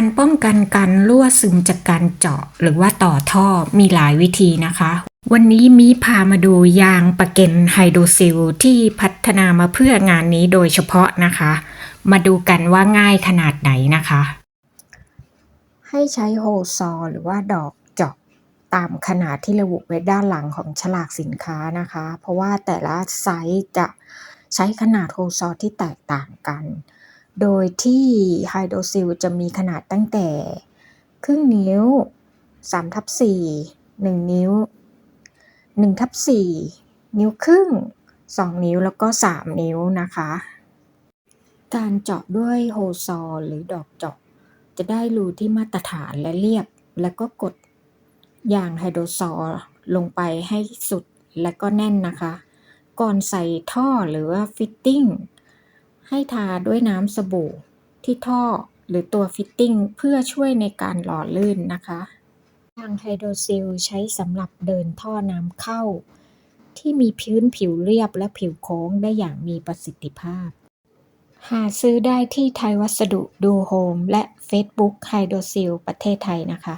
การป้องกันการรั่วซึมจากการเจาะหรือว่าต่อท่อมีหลายวิธีนะคะ วันนี้มีพามาดูยางปะเก็นไฮโดรซิลที่พัฒนามาเพื่องานนี้โดยเฉพาะนะคะ มาดูกันว่าง่ายขนาดไหนนะคะ ให้ใช้โฮซอหรือว่าดอกเจาะตามขนาดที่ระบุไว้ด้านหลังของฉลากสินค้านะคะ เพราะว่าแต่ละไซส์จะใช้ขนาดโฮซอที่แตกต่างกัน โดยที่ไฮโดรซิลจะมีขนาดตั้งแต่ ครึ่งนิ้ว3ทับ4 1 นิ้ว1ทับ4นิ้วครึ่ง 2 นิ้วแล้วก็ 3 นิ้วนะคะ การเจาะด้วยโฮซอหรือดอกเจาะ จะได้รูที่มาตรฐานและเรียบ แล้วก็กดยางไฮโดรซอลลงไปให้สุดและก็แน่นนะคะ ก่อนใส่ท่อหรือว่าฟิตติ้ง ให้ทาด้วยน้ำสบู่ที่ท่อหรือตัวฟิตติ้งเพื่อช่วยในการหล่อลื่นนะคะยางไฮโดรซิลใช้สำหรับเดินท่อน้ำเข้า ที่มีพื้นผิวเรียบและผิวโค้งได้อย่างมีประสิทธิภาพ หาซื้อได้ที่ไทยวัสดุดูโฮมและ Facebook ไฮโดรซิลประเทศไทยนะคะ